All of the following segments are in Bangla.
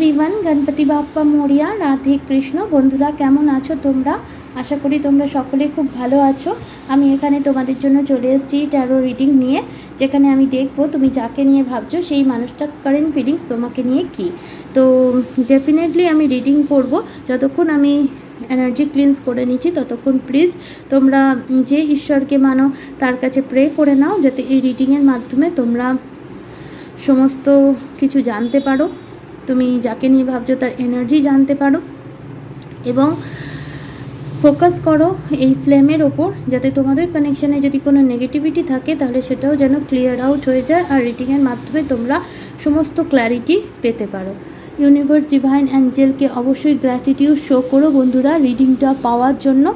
এভরিওয়ান গণপতি বাপ্পা মরিয়া রাধে কৃষ্ণ বন্ধুরা কেমন আছো তোমরা? আশা করি তোমরা সকলে খুব ভালো আছো। আমি এখানে তোমাদের জন্য চলে এসেছি ট্যারো রিডিং নিয়ে, যেখানে আমি দেখব তুমি যাকে নিয়ে ভাবছ, সেই মানুষটার কারেন্ট ফিলিংস তোমাকে নিয়ে কি। তো ডেফিনেটলি আমি রিডিং করব। যতক্ষণ আমি এনার্জি ক্লিনস করে নিচ্ছি, ততক্ষণ প্লিজ তোমরা যে ঈশ্বরকে মানো, তার কাছে প্রে করে নাও, যাতে এই রিডিংয়ের মাধ্যমে তোমরা সমস্ত কিছু জানতে পারো। তুমি যাকে নিয়ে ভাবছ তার এনার্জি জানতে পারো এবং ফোকাস করো এই ফ্লেমের ওপর যাতে তোমাদের কানেকশানে যদি কোনো নেগেটিভিটি থাকে তাহলে সেটাও যেন ক্লিয়ার আউট হয়ে যায় আর রিডিংয়ের মাধ্যমে তোমরা সমস্ত ক্ল্যারিটি পেতে পারো। ইউনিভার্স ডিভাইন অ্যাঞ্জেলকে অবশ্যই গ্র্যাটিটিউড শো করো বন্ধুরা রিডিংটা পাওয়ার জন্য।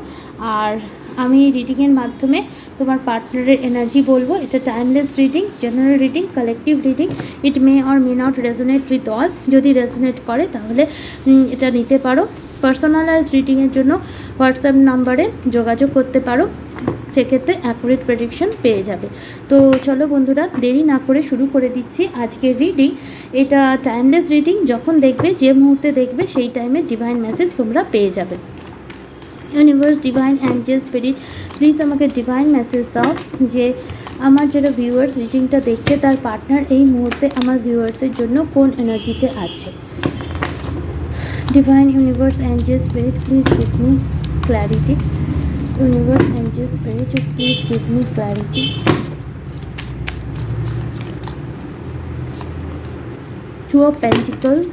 আর আমি রিডিংয়ের মাধ্যমে তোমার পার্টনারের এনার্জি বলব। এটা timeless reading general reading collective reading it may or may not resonate with all যদি রেজোনেট করে, তাহলে এটা নিতে পারো। পার্সোনালাইজ রিডিংয়ের জন্য হোয়াটসঅ্যাপ নাম্বারে যোগাযোগ করতে পারো। সেক্ষেত্রে অ্যাকুরেট প্রেডিকশন পেয়ে যাবে। তো চলো বন্ধুরা, দেরি না করে শুরু করে দিচ্ছি আজকের রিডিং এটা টাইমলেস রিডিং যখন দেখবে, যে মুহূর্তে দেখবে, সেই টাইমে ডিভাইন মেসেজ তোমরা পেয়ে যাবে। Universe divine angel spirit please আমাকে ডিভাইন মেসেজ দাও যে আমার যারা ভিউয়ার্স রিডিংটা দেখছে, তার পার্টনার এই মুহূর্তে আমার ভিউয়ার্সের জন্য কোন এনার্জিতে আছে? Divine universe angel spirit please give me clarity universe angel spirit please give me clarity two of pentacles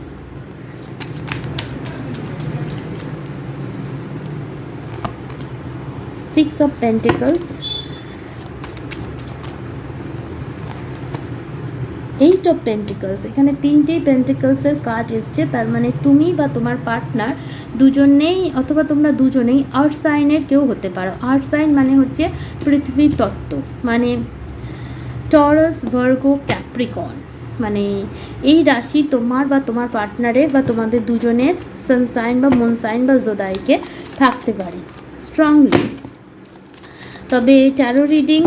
six of pentacles eight of pentacles এখানে তিনটেই পেন্টিকলসের কার্ড এসছে। তার মানে তুমি বা তোমার পার্টনার দুজনেই অথবা তোমরা দুজনেই আর্থ সাইনের কেউ হতে পারো। আর্থ সাইন মানে হচ্ছে পৃথিবী তত্ত্ব মানে টরাস ভার্গো ক্যাপ্রিকন। মানে এই রাশি তোমার বা তোমার পার্টনারের বা তোমাদের দুজনের সানসাইন বা মনসাইন বা জোদাইকে থাকতে পারে স্ট্রংলি তবে ট্যারো রিডিং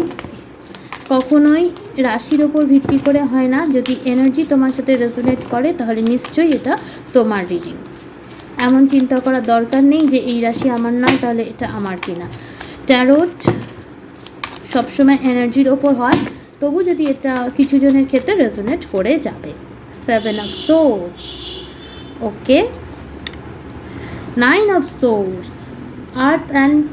কখনোই রাশির ওপর ভিত্তি করে হয় না। যদি এনার্জি তোমার সাথে রেজোনেট করে, তাহলে নিশ্চয়ই এটা তোমার রিডিং এমন চিন্তা করার দরকার নেই যে এই রাশি আমার নয় তাহলে এটা আমার কিনা। ট্যারোট সবসময় এনার্জির ওপর হয়, তবু যদি এটা কিছু জনের ক্ষেত্রে রেজোনেট করে যাবে। Seven of swords okay nine of swords earth and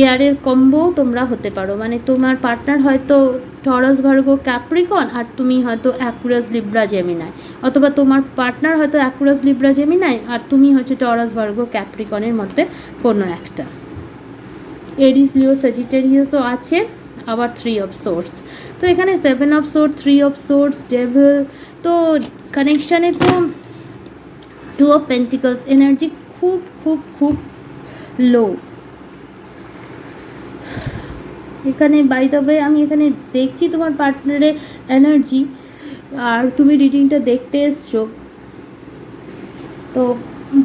এয়ারের combo তোমরা হতে পারো। মানে তোমার পার্টনার হয়তো টরাস ভার্গ ক্যাপ্রিকন আর তুমি হয়তো অ্যাকুরাস লিব্রা জেমিনাই অথবা তোমার পার্টনার হয়তো অ্যাকুরাস লিব্রা জেমিনাই আর তুমি হচ্ছে টরাস ভার্গ ক্যাপ্রিকনের মধ্যে কোনো একটা। এডিস লিও সেজিটেরিয়াসও আছে, আবার থ্রি অফ সোর্স তো এখানে seven of swords three of swords devil তো কানেকশানে তো টু অফ পেন্টিকলস এনার্জি খুব খুব খুব লো এখানে বাই দ্য ওয়ে আমি এখানে দেখছি তোমার পার্টনারের এনার্জি আর তুমি রিডিংটা দেখতে এসছো। তো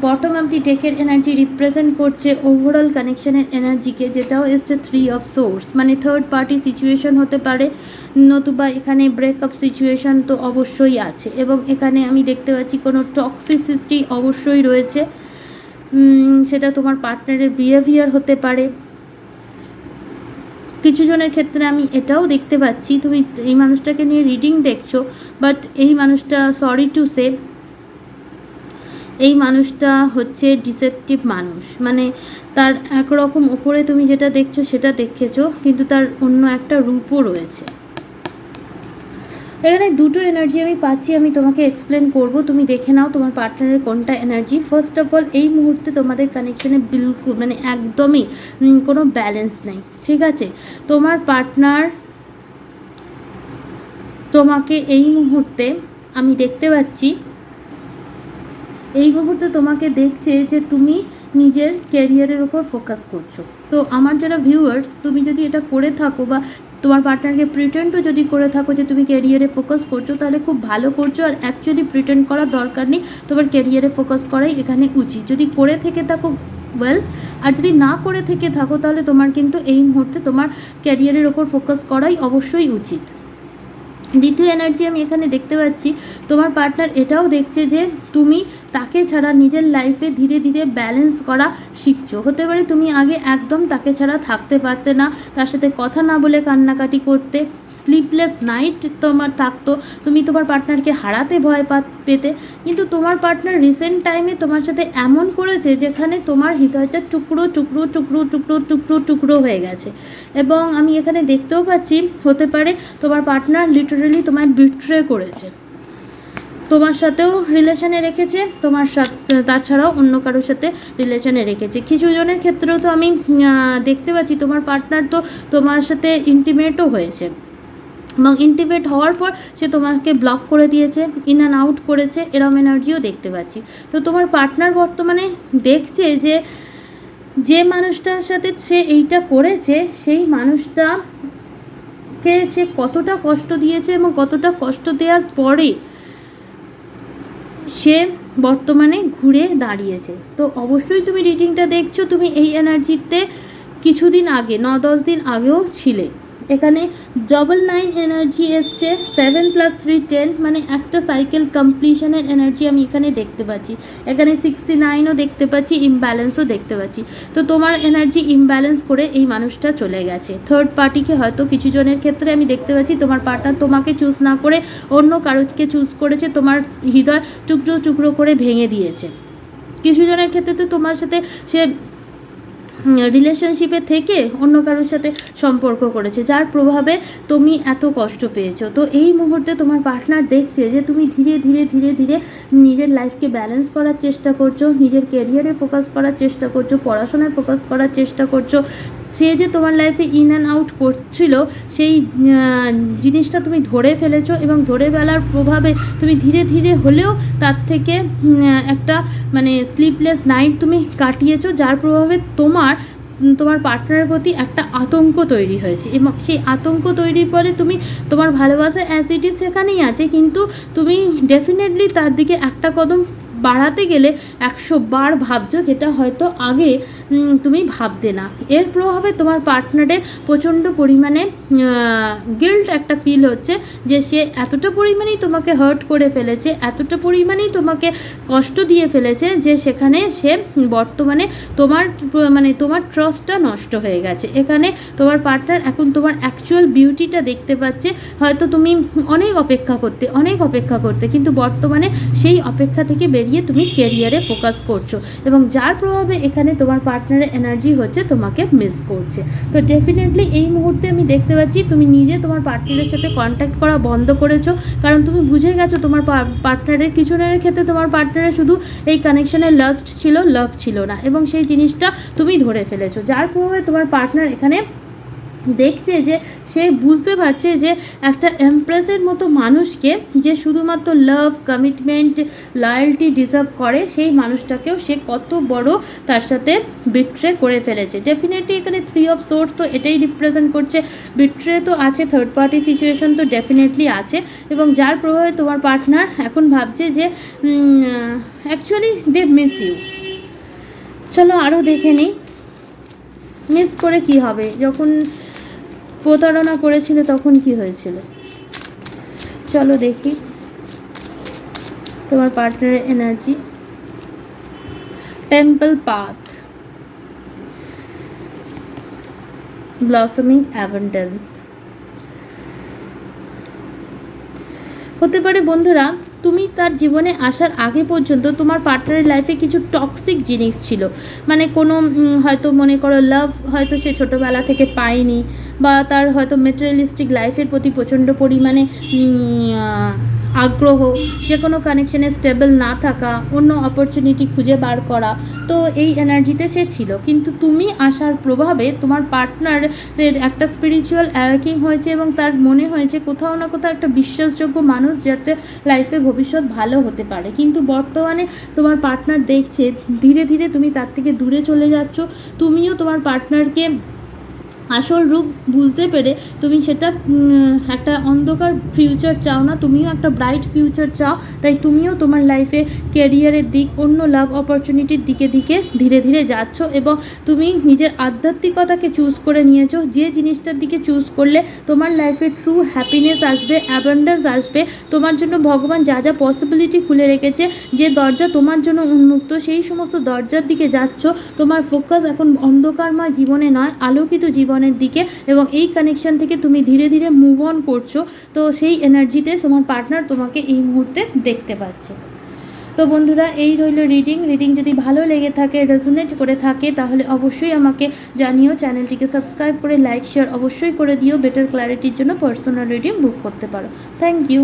বটম অফ দি টেকের এনার্জি রিপ্রেজেন্ট করছে ওভারঅল কানেকশনের এনার্জিকে যেটাও এসছে থ্রি অফ সোর্স মানে থার্ড পার্টি সিচুয়েশন হতে পারে, নতুবা এখানে ব্রেকআপ সিচুয়েশন তো অবশ্যই আছে, এবং এখানে আমি দেখতে পাচ্ছি কোনো টক্সিসিটি অবশ্যই রয়েছে। সেটা তোমার পার্টনারের বিহেভিয়ার হতে পারে। কিছু জনের ক্ষেত্রে আমি এটাও দেখতে পাচ্ছি। তুমি এই মানুষটাকে নিয়ে রিডিং দেখছ বাট এই মানুষটা সরি টু সে এই মানুষটা হচ্ছে ডিসেপটিভ মানুষ। মানে তার একরকম ওপরে তুমি যেটা দেখছ সেটা দেখেছ, কিন্তু তার অন্য একটা রূপও রয়েছে। এখানে দুটো এনার্জি আমি পাচ্ছি, আমি তোমাকে এক্সপ্লেন করব। তুমি দেখে নাও তোমার পার্টনারের কোনটা এনার্জি ফার্স্ট অফ অল এই মুহূর্তে তোমাদের কানেকশানে বিলকুল মানে একদমই কোনো ব্যালেন্স নেই, ঠিক আছে? তোমার পার্টনার তোমাকে এই মুহূর্তে আমি দেখতে পাচ্ছি, এই মুহূর্তে তোমাকে দেখছে যে তুমি নিজের ক্যারিয়ারের ওপর ফোকাস করছ। তো আমার যারা ভিউয়ার্স তুমি যদি এটা করে থাকো বা তোমার পার্টনারকে প্রিটেন্ডও যদি করে থাকো যে তুমি ক্যারিয়ারে ফোকাস করছ, তাহলে খুব ভালো করছ। আর অ্যাকচুয়ালি প্রিটেন্ড করার দরকার নেই। তোমার ক্যারিয়ারে ফোকাস করাই এখানে উচিত। যদি করে থেকে থাকো ওয়েল আর যদি না করে থেকে থাকো, তাহলে তোমার কিন্তু এই মুহূর্তে তোমার ক্যারিয়ারের ওপর ফোকাস করাই অবশ্যই উচিত। দ্বিতীয় এনার্জি আমি এখানে দেখতে পাচ্ছি, তোমার পার্টনার এটাও দেখছে যে তুমি তাকে ছাড়া নিজের লাইফে ধীরে ধীরে ব্যালেন্স করা শিখছো। হতে পারে তুমি আগে একদম তাকে ছাড়া থাকতে পারতে না, তার সাথে কথা না বলে কান্নাকাটি করতে। স্লিপলেস নাইট তোমার থাকতো। তুমি তোমার পার্টনারকে হারাতে ভয় পা, পেতে। কিন্তু তোমার পার্টনার রিসেন্ট টাইমে তোমার সাথে এমন করেছে যেখানে তোমার হৃদয়টা টুকরো টুকরো টুকরো টুকরো টুকরো টুকরো হয়ে গেছে। এবং আমি এখানে দেখতেও পাচ্ছি, হতে পারে তোমার পার্টনার লিটারেলি তোমায় বিট্রে করেছে। তোমার সাথেও রিলেশনে রেখেছে, তোমার সাথে তাছাড়াও অন্য কারোর সাথে রিলেশনে রেখেছে। কিছু জনের ক্ষেত্রেও তো আমি দেখতে পাচ্ছি, তোমার পার্টনার তো তোমার সাথে ইন্টিমেটও হয়েছে। এবং ইন্টিভেট হওয়ার পর সে তোমাকে ব্লক করে দিয়েছে ইন অ্যান্ড আউট করেছে, এরম এনার্জিও দেখতে পাচ্ছি। তো তোমার পার্টনার বর্তমানে দেখছে যে যে মানুষটার সাথে সে এইটা করেছে, সেই মানুষটাকে সে কতটা কষ্ট দিয়েছে এবং কতটা কষ্ট দেওয়ার পরে সে বর্তমানে ঘুরে দাঁড়িয়েছে। তো অবশ্যই তুমি রিডিংটা দেখছ, তুমি এই এনার্জিতে কিছুদিন আগে ন দশ দিন আগেও ছিলে। এখানে ডবল নাইন এনার্জি এসছে সেভেন প্লাস থ্রি টেন মানে একটা সাইকেল কমপ্লিশনের এনার্জি আমি এখানে দেখতে পাচ্ছি। এখানে সিক্সটি নাইনও দেখতে পাচ্ছি ইমব্যালেন্সও দেখতে পাচ্ছি। তো তোমার এনার্জি ইমব্যালেন্স করে এই মানুষটা চলে গেছে। থার্ড পার্টিকে হয়তো কিছু জনের ক্ষেত্রে আমি দেখতে পাচ্ছি, তোমার পার্টনার তোমাকে চুজ না করে অন্য কারোকে চুজ করেছে, তোমার হৃদয় টুকরো টুকরো করে ভেঙে দিয়েছে। কিছু জনের ক্ষেত্রে তো তোমার সাথে সে রিলেশনশিপে থেকে অন্য কারোর সাথে সম্পর্ক করেছে, যার প্রভাবে তুমি এত কষ্ট পেয়েছ। তো এই মুহূর্তে তোমার পার্টনার দেখছে যে তুমি ধীরে ধীরে ধীরে ধীরে নিজের লাইফকে ব্যালেন্স করার চেষ্টা করছ, নিজের কেরিয়ারে ফোকাস করার চেষ্টা করছ, পড়াশোনায় ফোকাস করার চেষ্টা করছ সে যে তোমার লাইফে ইন অ্যান্ড আউট করছিল, সেই জিনিসটা তুমি ধরে ফেলেছো এবং ধরে ফেলার প্রভাবে তুমি ধীরে ধীরে হলেও তার থেকে একটা মানে স্লিপলেস নাইট তুমি কাটিয়েছো, যার প্রভাবে তোমার তোমার পার্টনারের প্রতি একটা আতঙ্ক তৈরি হয়েছে। এবং সেই আতঙ্ক তৈরির পরে তুমি তোমার ভালোবাসা অ্যাজ ইট ইজ সেখানেই আছে, কিন্তু তুমি ডেফিনেটলি তার দিকে একটা কদম বাড়াতে গেলে একশো বার ভাবছ, যেটা হয়তো আগে তুমি ভাবতে না। এর প্রভাবে তোমার পার্টনারের প্রচণ্ড পরিমাণে গিল্ট একটা ফিল হচ্ছে যে সে এতটা পরিমাণেই তোমাকে হার্ট করে ফেলেছে, এতটা পরিমাণেই তোমাকে কষ্ট দিয়ে ফেলেছে যে সেখানে সে বর্তমানে তোমার মানে তোমার ট্রাস্টটা নষ্ট হয়ে গেছে। এখানে তোমার পার্টনার এখন তোমার অ্যাকচুয়াল বিউটিটা দেখতে পাচ্ছে। হয়তো তুমি অনেক অপেক্ষা করতে, অনেক অপেক্ষা করতে, কিন্তু বর্তমানে সেই অপেক্ষা থেকে বেরিয়ে তুমি কেরিয়ারে ফোকাস করছ এবং যার প্রভাবে এখানে তোমার পার্টনারের এনার্জি হচ্ছে, তোমাকে মিস করছে। তো ডেফিনেটলি এই মুহূর্তে আমি দেখতে পাচ্ছি, তুমি নিজে তোমার পার্টনারের সাথে কন্ট্যাক্ট করা বন্ধ করেছ। কারণ তুমি বুঝে গেছো তোমার পার্টনারের কিছু ক্ষেত্রে তোমার পার্টনারের শুধু এই কানেকশনের লাস্ট ছিল লাভ ছিল না। এবং সেই জিনিসটা তুমি ধরে ফেলেছো। যার প্রভাবে তোমার পার্টনার এখানে দেখছে যে সে বুঝতে পারছে যে একটা এমপ্রেসের মতো মানুষকে যে শুধুমাত্র লাভ কমিটমেন্ট লয়্যালটি ডিজার্ভ করে, সেই মানুষটাকেও সে কত বড় তার সাথে বিট্রে করে ফেলেছে। ডেফিনেটলি এখানে থ্রি অফ সোর্স তো এটাই রিপ্রেজেন্ট করছে। বিট্রে তো আছে থার্ড পার্টি সিচুয়েশন তো ডেফিনেটলি আছে এবং যার প্রভাবে তোমার পার্টনার এখন ভাবছে যে অ্যাকচুয়ালি দে মিস ইউ চলো আরও দেখে নিই। মিস করে কি হবে? যখন প্রতারণা করেছিলে তখন কি হয়েছিল? চলো দেখি। তোমার পার্টনারের energy temple path blossoming abundance হতে পারে বন্ধুরা তুমি তার জীবনে আসার আগে পর্যন্ত তোমার পার্টনারের লাইফে কিছু টক্সিক জিনিস ছিল। মানে কোনো হয়তো মনে করো লাভ হয়তো সে ছোটোবেলা থেকে পায়নি বা তার হয়তো মেটেরিয়ালিস্টিক লাইফের প্রতি প্রচণ্ড পরিমাণে আগ্রহ যে কোনো কানেকশানে স্টেবল না থাকা, অন্য অপরচুনিটি খুঁজে বার করা, তো এই এনার্জিতে সে ছিল। কিন্তু তুমি আসার প্রভাবে তোমার পার্টনারের একটা স্পিরিচুয়াল অ্যাওয়াকিং হয়েছে এবং তার মনে হয়েছে কোথাও না কোথাও একটা বিশ্বাসযোগ্য মানুষ যাতে লাইফে ভবিষ্যৎ ভালো হতে পারে। কিন্তু বর্তমানে তোমার পার্টনার দেখছে, ধীরে ধীরে তুমি তার থেকে দূরে চলে যাচ্ছ। তুমিও তোমার পার্টনারকে আসল রূপ বুঝতে পেরে তুমি সেটা একটা অন্ধকার ফিউচার চাও না, তুমিও একটা ব্রাইট ফিউচার চাও, তাই তুমিও তোমার লাইফে ক্যারিয়ারের দিক, অন্য লাভ অপরচুনিটির দিকে দিকে ধীরে ধীরে যাচ্ছ এবং তুমি নিজের আধ্যাত্মিকতাকে চুজ করে নিয়েছো। যে জিনিসটার দিকে চুজ করলে তোমার লাইফে ট্রু হ্যাপিনেস আসবে অ্যাবান্ডেন্স আসবে। তোমার জন্য ভগবান যা যা পসিবিলিটি খুলে রেখেছে, যে দরজা তোমার জন্য উন্মুক্ত, সেই সমস্ত দরজার দিকে যাচ্ছ। তোমার ফোকাস এখন অন্ধকারময় জীবনে নয়, আলোকিত জীবনের দিকে এবং এই কানেকশন থেকে তুমি ধীরে ধীরে মুভ অন করছ, তো সেই এনার্জিতে তোমার পার্টনার তোমাকে এই মুহূর্তে দেখতে পাচ্ছে। তো বন্ধুরা, এই রইল রিডিং রিডিং যদি ভালো লেগে থাকে রেজোনেট করে থাকে, তাহলে অবশ্যই আমাকে জানিও। চ্যানেলটিকে সাবস্ক্রাইব করে লাইক শেয়ার অবশ্যই করে দিও। বেটার ক্ল্যারিটির জন্য পার্সোনাল রিডিং বুক করতে পারো। Thank you